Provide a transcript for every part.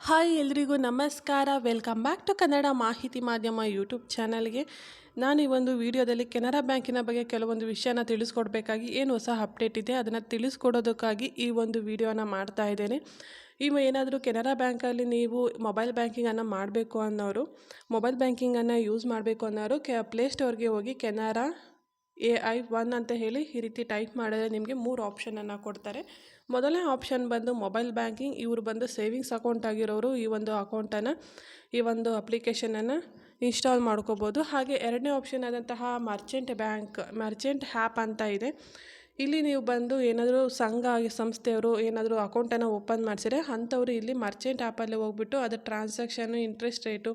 Hi ಎಲ್ರಿಗೂ ನಮಸ್ಕಾರ. Welcome back to Kannada ಮಾಹಿತಿ ಮಾಧ್ಯಮ ಯೂಟ್ಯೂಬ್ ಚಾನಲ್ಗೆ. ನಾನು ಈ ಒಂದು ವಿಡಿಯೋದಲ್ಲಿ ಕೆನರಾ ಬ್ಯಾಂಕಿನ ಬಗ್ಗೆ ಕೆಲವೊಂದು ವಿಷಯನ ತಿಳಿಸ್ಕೊಡ್ಬೇಕಾಗಿ ಏನು ಹೊಸ ಅಪ್ಡೇಟ್ ಇದೆ ಅದನ್ನು ತಿಳಿಸ್ಕೊಡೋದಕ್ಕಾಗಿ ಈ ಒಂದು ವಿಡಿಯೋನ ಮಾಡ್ತಾ ಇದ್ದೇನೆ. ಇವು ಏನಾದರೂ ಕೆನರಾ ಬ್ಯಾಂಕಲ್ಲಿ ನೀವು ಮೊಬೈಲ್ ಬ್ಯಾಂಕಿಂಗನ್ನು ಮಾಡಬೇಕು ಅನ್ನೋರು, ಮೊಬೈಲ್ ಬ್ಯಾಂಕಿಂಗನ್ನು ಯೂಸ್ ಮಾಡಬೇಕು ಅನ್ನೋರು ಕೆ ಪ್ಲೇಸ್ಟೋರ್ಗೆ ಹೋಗಿ ಕೆನರಾ ಎ ಐ ಒನ್ ಅಂತ ಹೇಳಿ ಈ ರೀತಿ ಟೈಪ್ ಮಾಡಿದ್ರೆ ನಿಮಗೆ ಮೂರು ಆಪ್ಷನನ್ನು ಕೊಡ್ತಾರೆ. ಮೊದಲನೇ ಆಪ್ಷನ್ ಬಂದು ಮೊಬೈಲ್ ಬ್ಯಾಂಕಿಂಗ್ ಇವರು ಬಂದು ಸೇವಿಂಗ್ಸ್ ಅಕೌಂಟ್ ಆಗಿರೋರು ಈ ಒಂದು ಅಕೌಂಟನ್ನು ಈ ಒಂದು ಅಪ್ಲಿಕೇಶನನ್ನು ಇನ್ಸ್ಟಾಲ್ ಮಾಡ್ಕೋಬೋದು. ಹಾಗೆ ಎರಡನೇ ಆಪ್ಷನ್ ಆದಂತಹ ಮರ್ಚೆಂಟ್ ಬ್ಯಾಂಕ್ ಮರ್ಚೆಂಟ್ ಹ್ಯಾಪ್ ಅಂತ ಇದೆ. ಇಲ್ಲಿ ನೀವು ಬಂದು ಏನಾದರೂ ಸಂಘ ಸಂಸ್ಥೆಯವರು ಏನಾದರೂ ಅಕೌಂಟನ್ನು ಓಪನ್ ಮಾಡಿಸಿದ್ರೆ ಅಂಥವ್ರು ಇಲ್ಲಿ ಮರ್ಚೆಂಟ್ ಆ್ಯಪಲ್ಲಿ ಹೋಗ್ಬಿಟ್ಟು ಅದರ ಟ್ರಾನ್ಸಾಕ್ಷನ್ನು ಇಂಟ್ರೆಸ್ಟ್ ರೇಟು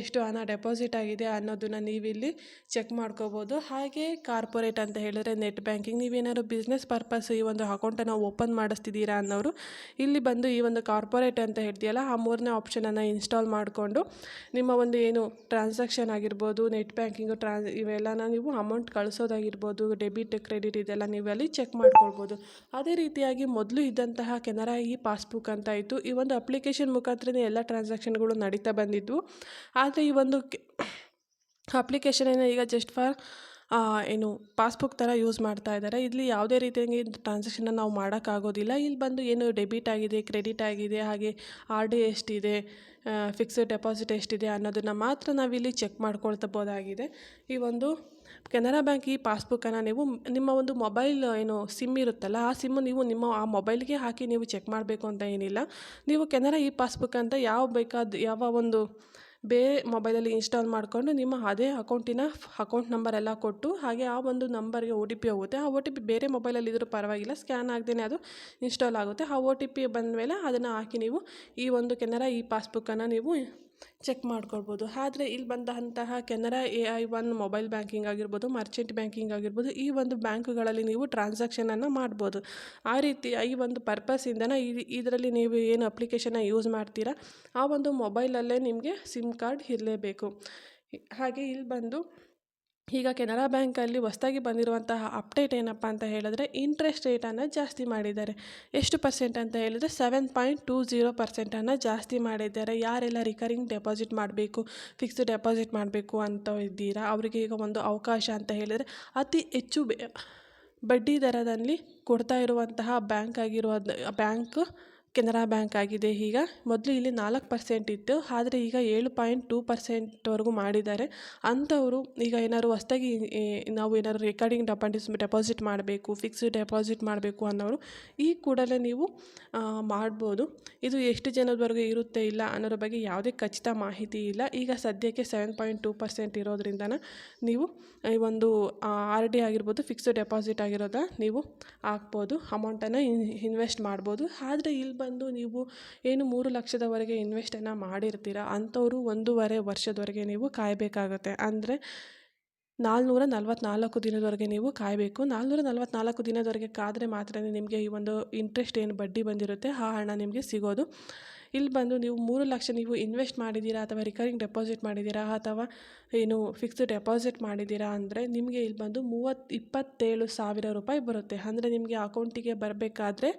ಎಷ್ಟು ಹಣ ಡೆಪಾಸಿಟ್ ಆಗಿದೆ ಅನ್ನೋದನ್ನು ನೀವಿಲ್ಲಿ ಚೆಕ್ ಮಾಡ್ಕೋಬೋದು. ಹಾಗೆ ಕಾರ್ಪೊರೇಟ್ ಅಂತ ಹೇಳಿದ್ರೆ ನೆಟ್ ಬ್ಯಾಂಕಿಂಗ್, ನೀವೇನಾದ್ರು ಬಿಸ್ನೆಸ್ ಪರ್ಪಸ್ ಈ ಒಂದು ಅಕೌಂಟನ್ನು ಓಪನ್ ಮಾಡಿಸ್ತಿದ್ದೀರಾ ಅನ್ನೋರು ಇಲ್ಲಿ ಬಂದು ಈ ಒಂದು ಕಾರ್ಪೊರೇಟ್ ಅಂತ ಹೇಳ್ತೀಯಲ್ಲ, ಆ ಮೂರನೇ ಆಪ್ಷನನ್ನು ಇನ್ಸ್ಟಾಲ್ ಮಾಡಿಕೊಂಡು ನಿಮ್ಮ ಒಂದು ಏನು ಟ್ರಾನ್ಸಾಕ್ಷನ್ ಆಗಿರ್ಬೋದು, ನೆಟ್ ಬ್ಯಾಂಕಿಂಗು ಟ್ರಾನ್ಸ್ ಇವೆಲ್ಲನ ನೀವು ಅಮೌಂಟ್ ಕಳಿಸೋದಾಗಿರ್ಬೋದು, ಡೆಬಿಟ್, ಕ್ರೆಡಿಟ್ ಇದೆಲ್ಲ ನೀವು ಅಲ್ಲಿ ಚೆಕ್ ಮಾಡ್ಕೊಳ್ಬೋದು. ಅದೇ ರೀತಿಯಾಗಿ ಮೊದಲು ಇದ್ದಂತಹ ಕೆನರಾ ಇ ಪಾಸ್ಬುಕ್ ಅಂತ ಇತ್ತು. ಈ ಒಂದು ಅಪ್ಲಿಕೇಶನ್ ಮುಖಾಂತರನೇ ಎಲ್ಲ ಟ್ರಾನ್ಸಾಕ್ಷನ್ಗಳು ನಡೀತಾ ಬಂದಿದ್ವು. ಆದರೆ ಈ ಒಂದು ಅಪ್ಲಿಕೇಶನನ್ನು ಈಗ ಜಸ್ಟ್ ಫಾರ್ ಏನು ಪಾಸ್ಬುಕ್ ಥರ ಯೂಸ್ ಮಾಡ್ತಾ ಇದ್ದಾರೆ. ಇಲ್ಲಿ ಯಾವುದೇ ರೀತಿಯಾಗಿ ಟ್ರಾನ್ಸಾಕ್ಷನ್ನ ನಾವು ಮಾಡೋಕ್ಕಾಗೋದಿಲ್ಲ. ಇಲ್ಲಿ ಬಂದು ಏನು ಡೆಬಿಟ್ ಆಗಿದೆ ಕ್ರೆಡಿಟ್ ಆಗಿದೆ, ಹಾಗೆ ಆರ್ ಡಿ ಎಷ್ಟಿದೆ ಫಿಕ್ಸ್ಡ್ ಡೆಪಾಸಿಟ್ ಎಷ್ಟಿದೆ ಅನ್ನೋದನ್ನು ಮಾತ್ರ ನಾವಿಲ್ಲಿ ಚೆಕ್ ಮಾಡ್ಕೊಳ್ತಬೋದಾಗಿದೆ. ಈ ಒಂದು ಕೆನರಾ ಬ್ಯಾಂಕ್ ಈ ಪಾಸ್ಬುಕ್ಕನ್ನು ನೀವು ನಿಮ್ಮ ಒಂದು ಮೊಬೈಲ್, ಏನು ಸಿಮ್ ಇರುತ್ತಲ್ಲ, ಆ ಸಿಮ್ಮು ನೀವು ನಿಮ್ಮ, ಆ ಮೊಬೈಲ್ಗೆ ಹಾಕಿ ನೀವು ಚೆಕ್ ಮಾಡಬೇಕು ಅಂತ ಏನಿಲ್ಲ. ನೀವು ಕೆನರಾ ಈ ಪಾಸ್ಬುಕ್ ಅಂತ ಯಾವ ಬೇಕಾದ, ಯಾವ ಒಂದು ಬೇರೆ ಮೊಬೈಲಲ್ಲಿ ಇನ್ಸ್ಟಾಲ್ ಮಾಡಿಕೊಂಡು ನಿಮ್ಮ ಅದೇ ಅಕೌಂಟಿನ ಅಕೌಂಟ್ ನಂಬರ್ ಎಲ್ಲ ಕೊಟ್ಟು ಹಾಗೆ ಆ ಒಂದು ನಂಬರ್ಗೆ ಒ ಟಿ ಪಿ ಹೋಗುತ್ತೆ. ಆ ಒ ಟಿ ಪಿ ಬೇರೆ ಮೊಬೈಲಲ್ಲಿ ಇದ್ದರೂ ಪರವಾಗಿಲ್ಲ. ಸ್ಕ್ಯಾನ್ ಆಗದೇ ಅದು ಇನ್ಸ್ಟಾಲ್ ಆಗುತ್ತೆ. ಆ ಒ ಟಿ ಪಿ ಬಂದಮೇಲೆ ಅದನ್ನು ಹಾಕಿ ನೀವು ಈ ಒಂದು ಕೆನರಾ ಈ ಪಾಸ್ಬುಕ್ಕನ್ನು ನೀವು ಚೆಕ್ ಮಾಡ್ಕೊಳ್ಬೋದು. ಆದರೆ ಇಲ್ಲಿ ಬಂದಂತಹ Canara A I one mobile banking ಆಗಿರ್ಬೋದು ಮರ್ಚೆಂಟ್ ಬ್ಯಾಂಕಿಂಗ್ ಆಗಿರ್ಬೋದು, ಈ ಒಂದು ಬ್ಯಾಂಕುಗಳಲ್ಲಿ ನೀವು ಟ್ರಾನ್ಸಾಕ್ಷನನ್ನು ಮಾಡ್ಬೋದು. ಆ ರೀತಿ ಈ ಒಂದು ಪರ್ಪಸಿಂದನೇ ಈ ಇದರಲ್ಲಿ ನೀವು ಏನು ಅಪ್ಲಿಕೇಶನ್ನ ಯೂಸ್ ಮಾಡ್ತೀರಾ, ಆ ಒಂದು ಮೊಬೈಲಲ್ಲೇ ನಿಮಗೆ ಸಿಮ್ ಕಾರ್ಡ್ ಇರಲೇಬೇಕು. ಹಾಗೆ ಇಲ್ಲಿ ಬಂದು ಈಗ ಕೆನರಾ ಬ್ಯಾಂಕಲ್ಲಿ ಹೊಸದಾಗಿ ಬಂದಿರುವಂತಹ ಅಪ್ಡೇಟ್ ಏನಪ್ಪ ಅಂತ ಹೇಳಿದ್ರೆ ಇಂಟ್ರೆಸ್ಟ್ ರೇಟನ್ನು ಜಾಸ್ತಿ ಮಾಡಿದ್ದಾರೆ. ಎಷ್ಟು ಪರ್ಸೆಂಟ್ ಅಂತ ಹೇಳಿದ್ರೆ ಸೆವೆನ್ ಪಾಯಿಂಟ್ ಟೂ ಜೀರೋ ಪರ್ಸೆಂಟನ್ನು ಜಾಸ್ತಿ ಮಾಡಿದ್ದಾರೆ. ಯಾರೆಲ್ಲ ರಿಕರಿಂಗ್ ಡೆಪಾಸಿಟ್ ಮಾಡಬೇಕು ಫಿಕ್ಸ್ಡ್ ಡೆಪಾಸಿಟ್ ಮಾಡಬೇಕು ಅಂತ ಇದ್ದೀರಾ? ಅವರಿಗೆ ಈಗ ಒಂದು ಅವಕಾಶ ಅಂತ ಹೇಳಿದರೆ ಅತಿ ಹೆಚ್ಚು ಬಡ್ಡಿ ದರದಲ್ಲಿ ಕೊಡ್ತಾ ಇರುವಂತಹ ಬ್ಯಾಂಕ್ ಆಗಿರುವ ಬ್ಯಾಂಕ್ ಕೆನರಾ ಬ್ಯಾಂಕ್ ಆಗಿದೆ. ಈಗ ಮೊದಲು ಇಲ್ಲಿ ನಾಲ್ಕು ಪರ್ಸೆಂಟ್ ಇತ್ತು. ಆದರೆ ಈಗ ಏಳು ಪಾಯಿಂಟ್ ಟೂ ಪರ್ಸೆಂಟ್ವರೆಗೂ ಮಾಡಿದ್ದಾರೆ. ಅಂಥವರು ಈಗ ಏನಾದ್ರು ಹೊಸ್ದಾಗಿ ನಾವು ಏನಾದ್ರು ರೆಕಾರ್ಡಿಂಗ್ ಡೆಪಾಸಿಟ್ ಡೆಪಾಸಿಟ್ ಮಾಡಬೇಕು ಫಿಕ್ಸ್ಡ್ ಡೆಪಾಸಿಟ್ ಮಾಡಬೇಕು ಅನ್ನೋರು ಈ ಕೂಡಲೇ ನೀವು ಮಾಡ್ಬೋದು. ಇದು ಎಷ್ಟು ಜನದವರೆಗೂ ಇರುತ್ತೆ ಇಲ್ಲ ಅನ್ನೋದ್ರ ಬಗ್ಗೆ ಯಾವುದೇ ಖಚಿತ ಮಾಹಿತಿ ಇಲ್ಲ. ಈಗ ಸದ್ಯಕ್ಕೆ ಸೆವೆನ್ ಪಾಯಿಂಟ್ ಟೂ ಪರ್ಸೆಂಟ್ ಇರೋದ್ರಿಂದ ನೀವು, ಈ ಒಂದು ಆರ್ ಡಿ ಆಗಿರ್ಬೋದು ಫಿಕ್ಸ್ಡ್ ಡೆಪಾಸಿಟ್ ಆಗಿರೋದ ನೀವು ಹಾಕ್ಬೋದು. ಅಮೌಂಟನ್ನು ಇನ್ವೆಸ್ಟ್ ಮಾಡ್ಬೋದು. ಆದರೆ ಇಲ್ಲಿ ಬಂದು ನೀವು ಏನು ಮೂರು ಲಕ್ಷದವರೆಗೆ ಇನ್ವೆಸ್ಟನ್ನು ಮಾಡಿರ್ತೀರ, ಅಂಥವರು ಒಂದೂವರೆ ವರ್ಷದವರೆಗೆ ನೀವು ಕಾಯಬೇಕಾಗತ್ತೆ. ಅಂದರೆ ನಾಲ್ನೂರ ನಲ್ವತ್ನಾಲ್ಕು ದಿನದವರೆಗೆ ನೀವು ಕಾಯಬೇಕು. ನಾಲ್ನೂರ ನಲ್ವತ್ನಾಲ್ಕು ದಿನದವರೆಗೆ ಕಾದರೆ ಮಾತ್ರ ನಿಮಗೆ ಈ ಒಂದು ಇಂಟ್ರೆಸ್ಟ್ ಏನು ಬಡ್ಡಿ ಬಂದಿರುತ್ತೆ, ಆ ಹಣ ನಿಮಗೆ ಸಿಗೋದು. ಇಲ್ಲಿ ಬಂದು ನೀವು ಮೂರು ಲಕ್ಷ ನೀವು ಇನ್ವೆಸ್ಟ್ ಮಾಡಿದ್ದೀರಾ ಅಥವಾ ರಿಕರಿಂಗ್ ಡೆಪಾಸಿಟ್ ಮಾಡಿದ್ದೀರಾ ಅಥವಾ ಏನು ಫಿಕ್ಸ್ಡ್ ಡೆಪಾಸಿಟ್ ಮಾಡಿದ್ದೀರಾ ಅಂದರೆ ನಿಮಗೆ ಇಲ್ಲಿ ಬಂದು ಮೂವತ್ತು ಇಪ್ಪತ್ತೇಳು ಸಾವಿರ ರೂಪಾಯಿ ಬರುತ್ತೆ. ಅಂದರೆ ನಿಮಗೆ ಅಕೌಂಟಿಗೆ ಬರಬೇಕಾದ್ರೆ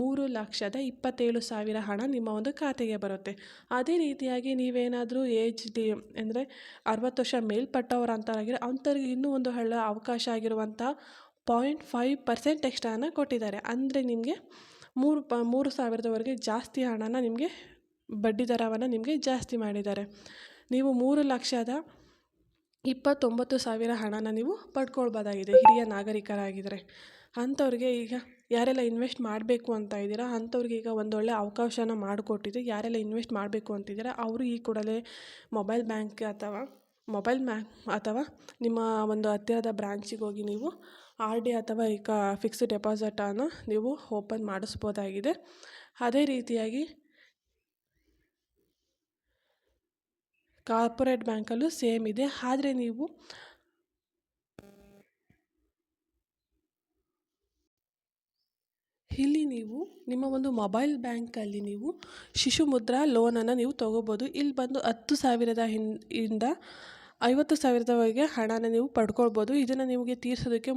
ಮೂರು ಲಕ್ಷದ ಇಪ್ಪತ್ತೇಳು ಸಾವಿರ ಹಣ ನಿಮ್ಮ ಒಂದು ಖಾತೆಗೆ ಬರುತ್ತೆ. ಅದೇ ರೀತಿಯಾಗಿ ನೀವೇನಾದರೂ ಏಜ್ ಡಿ ಅಂದರೆ ಅರವತ್ತು ವರ್ಷ ಮೇಲ್ಪಟ್ಟವ್ರು ಅಂತಾರಾಗಿರೋ ಅಂಥವ್ರಿಗೆ ಇನ್ನೂ ಒಂದು ಹಳ್ಳ ಅವಕಾಶ ಆಗಿರುವಂಥ ಪಾಯಿಂಟ್ ಫೈವ್ ಪರ್ಸೆಂಟ್ ಎಕ್ಸ್ಟ್ರಾನ ಕೊಟ್ಟಿದ್ದಾರೆ. ಅಂದರೆ ನಿಮಗೆ ಮೂರು ಪ ಮೂರು ಸಾವಿರದವರೆಗೆ ಜಾಸ್ತಿ ಹಣನ ನಿಮಗೆ ಬಡ್ಡಿ ದರವನ್ನು ನಿಮಗೆ ಜಾಸ್ತಿ ಮಾಡಿದ್ದಾರೆ. ನೀವು ಮೂರು ಲಕ್ಷದ ಇಪ್ಪತ್ತೊಂಬತ್ತು ಸಾವಿರ ಹಣನ ನೀವು ಪಡ್ಕೊಳ್ಬೋದಾಗಿದೆ, ಹಿರಿಯ ನಾಗರಿಕರಾಗಿದ್ದರೆ ಅಂಥವ್ರಿಗೆ ಈಗ ಯಾರೆಲ್ಲ ಇನ್ವೆಸ್ಟ್ ಮಾಡಬೇಕು ಅಂತ ಇದ್ದೀರಾ, ಅಂಥವ್ರಿಗೆ ಈಗ ಒಂದೊಳ್ಳೆ ಅವಕಾಶನ ಮಾಡಿಕೊಟ್ಟಿದೆ. ಯಾರೆಲ್ಲ ಇನ್ವೆಸ್ಟ್ ಮಾಡಬೇಕು ಅಂತಿದ್ದೀರಾ, ಅವರು ಈ ಕೂಡಲೇ ಮೊಬೈಲ್ ಬ್ಯಾಂಕ್ ಅಥವಾ ಮೊಬೈಲ್ ಬ್ಯಾಂಕ್ ಅಥವಾ ನಿಮ್ಮ ಒಂದು ಹತ್ತಿರದ ಬ್ರಾಂಚಿಗೆ ಹೋಗಿ ನೀವು ಆರ್ ಡಿ ಅಥವಾ ಈಗ ಫಿಕ್ಸ್ಡ್ ಡೆಪಾಸಿಟನ್ನು ನೀವು ಓಪನ್ ಮಾಡಿಸ್ಬೋದಾಗಿದೆ. ಅದೇ ರೀತಿಯಾಗಿ ಕಾರ್ಪೊರೇಟ್ ಬ್ಯಾಂಕಲ್ಲೂ ಸೇಮ್ ಇದೆ. ಆದರೆ ನೀವು ಇಲ್ಲಿ ನೀವು ನಿಮ್ಮ ಒಂದು ಮೊಬೈಲ್ ಬ್ಯಾಂಕಲ್ಲಿ ನೀವು ಶಿಶು ಮುದ್ರಾ ಲೋನನ್ನು ನೀವು ತೊಗೋಬೋದು. ಇಲ್ಲಿ ಬಂದು ಹತ್ತು ಸಾವಿರದ ಹಿನ್, ಇಂದ ಐವತ್ತು ಸಾವಿರದವರೆಗೆ ಹಣನ ನೀವು ಪಡ್ಕೊಳ್ಬೋದು. ಇದನ್ನು ನಿಮಗೆ ತೀರಿಸೋದಕ್ಕೆ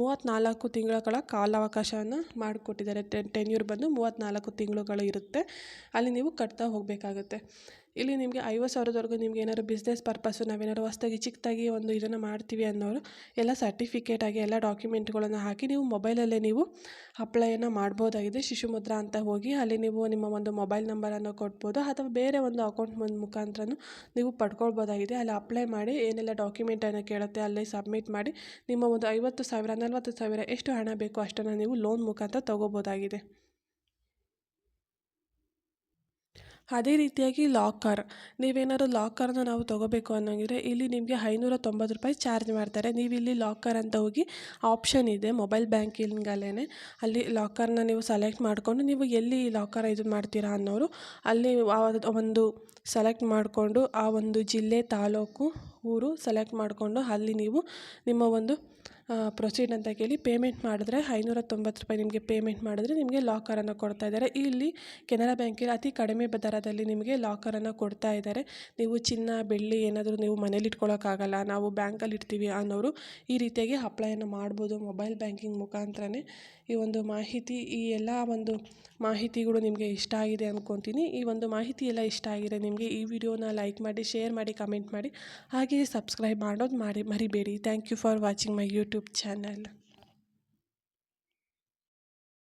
ಮೂವತ್ತ್ನಾಲ್ಕು ತಿಂಗಳ ಕಾಲಾವಕಾಶವನ್ನು ಮಾಡಿಕೊಟ್ಟಿದ್ದಾರೆ. ಟೆನ್ ಟೆನ್ಯೂರ್ ಬಂದು ಮೂವತ್ತ್ನಾಲ್ಕು ತಿಂಗಳುಗಳು ಇರುತ್ತೆ. ಅಲ್ಲಿ ನೀವು ಕಟ್ತಾ ಹೋಗಬೇಕಾಗುತ್ತೆ. ಇಲ್ಲಿ ನಿಮಗೆ ಐವತ್ತು ಸಾವಿರದವರೆಗೂ ನಿಮ್ಗೆ ಏನಾದ್ರು ಬಿಸ್ನೆಸ್ ಪರ್ಪಸ್ಸು ನಾವೇನಾದ್ರು ಹೊಸದಾಗಿ, ಚಿಕ್ಕದಾಗಿ ಒಂದು ಇದನ್ನು ಮಾಡ್ತೀವಿ ಅನ್ನೋರು, ಎಲ್ಲ ಸರ್ಟಿಫಿಕೇಟ್ ಆಗಿ ಎಲ್ಲ ಡಾಕ್ಯುಮೆಂಟ್ಗಳನ್ನು ಹಾಕಿ ನೀವು ಮೊಬೈಲಲ್ಲೇ ನೀವು ಅಪ್ಲೈಯನ್ನು ಮಾಡ್ಬೋದಾಗಿದೆ. ಶಿಶುಮುದ್ರಾ ಅಂತ ಹೋಗಿ ಅಲ್ಲಿ ನೀವು ನಿಮ್ಮ ಒಂದು ಮೊಬೈಲ್ ನಂಬರನ್ನು ಕೊಡ್ಬೋದು ಅಥವಾ ಬೇರೆ ಒಂದು ಅಕೌಂಟ್ ಮುಖಾಂತರನೂ ನೀವು ಪಡ್ಕೊಳ್ಬೋದಾಗಿದೆ. ಅಲ್ಲಿ ಅಪ್ಲೈ ಮಾಡಿ ಏನೆಲ್ಲ ಡಾಕ್ಯುಮೆಂಟನ್ನು ಕೇಳುತ್ತೆ ಅಲ್ಲಿ ಸಬ್ಮಿಟ್ ಮಾಡಿ ನಿಮ್ಮ ಒಂದು ಐವತ್ತು ಸಾವಿರ, ನಲವತ್ತು ಸಾವಿರ ಎಷ್ಟು ಹಣ ಬೇಕೋ ಅಷ್ಟನ್ನು ನೀವು ಲೋನ್ ಮುಖಾಂತರ ತೊಗೋಬೋದಾಗಿದೆ. ಅದೇ ರೀತಿಯಾಗಿ ಲಾಕರ್ ನೀವೇನಾದ್ರು ಲಾಕರ್ನ ನಾವು ತೊಗೋಬೇಕು ಅನ್ನೋಂಗಿದ್ರೆ ಇಲ್ಲಿ ನಿಮಗೆ ಐನೂರ ತೊಂಬತ್ತು ರೂಪಾಯಿ ಚಾರ್ಜ್ ಮಾಡ್ತಾರೆ. ನೀವು ಇಲ್ಲಿ ಲಾಕರ್ ಅಂತ ಹೋಗಿ ಆಪ್ಷನ್ ಇದೆ ಮೊಬೈಲ್ ಬ್ಯಾಂಕಿಂಗಲ್ಲೇ ಅಲ್ಲಿ ಲಾಕರ್ನ ನೀವು ಸೆಲೆಕ್ಟ್ ಮಾಡಿಕೊಂಡು ನೀವು ಎಲ್ಲಿ ಲಾಕರ್ ಇದು ಮಾಡ್ತೀರಾ ಅನ್ನೋರು ಅಲ್ಲಿ ಒಂದು ಸೆಲೆಕ್ಟ್ ಮಾಡಿಕೊಂಡು ಆ ಒಂದು ಜಿಲ್ಲೆ ತಾಲೂಕು ಊರು ಸೆಲೆಕ್ಟ್ ಮಾಡಿಕೊಂಡು ಅಲ್ಲಿ ನೀವು ನಿಮ್ಮ ಒಂದು ಪ್ರೊಸೀಡ್ ಅಂತ ಕೇಳಿ ಪೇಮೆಂಟ್ ಮಾಡಿದ್ರೆ ಐನೂರ ತೊಂಬತ್ತು ರೂಪಾಯಿ ನಿಮಗೆ ಪೇಮೆಂಟ್ ಮಾಡಿದ್ರೆ ನಿಮಗೆ ಲಾಕರನ್ನು ಕೊಡ್ತಾ ಇದ್ದಾರೆ. ಇಲ್ಲಿ ಕೆನರಾ ಬ್ಯಾಂಕಲ್ಲಿ ಅತಿ ಕಡಿಮೆ ದರದಲ್ಲಿ ನಿಮಗೆ ಲಾಕರನ್ನು ಕೊಡ್ತಾ ಇದ್ದಾರೆ. ನೀವು ಚಿನ್ನ, ಬೆಳ್ಳಿ ಏನಾದರೂ ನೀವು ಮನೇಲಿ ಇಟ್ಕೊಳ್ಳೋಕ್ಕಾಗಲ್ಲ ನಾವು ಬ್ಯಾಂಕಲ್ಲಿ ಇಡ್ತೀವಿ ಅನ್ನೋರು ಈ ರೀತಿಯಾಗಿ ಅಪ್ಲೈಯನ್ನು ಮಾಡ್ಬೋದು ಮೊಬೈಲ್ ಬ್ಯಾಂಕಿಂಗ್ ಮುಖಾಂತರನೇ. ಈ ಒಂದು ಮಾಹಿತಿ, ಈ ಎಲ್ಲ ಒಂದು ಮಾಹಿತಿಗಳು ನಿಮಗೆ ಇಷ್ಟ ಆಗಿದೆ ಅಂದ್ಕೊತೀನಿ ಈ ಒಂದು ಮಾಹಿತಿ ಎಲ್ಲ ಇಷ್ಟ ಆಗಿದೆ, ನಿಮಗೆ ಈ ವಿಡಿಯೋನ ಲೈಕ್ ಮಾಡಿ ಶೇರ್ ಮಾಡಿ ಕಮೆಂಟ್ ಮಾಡಿ ಹಾಗೆಯೇ ಸಬ್ಸ್ಕ್ರೈಬ್ ಮಾಡೋದು ಮಾಡಿ ಮರಿಬೇಡಿ. Thank you for watching my YouTube channel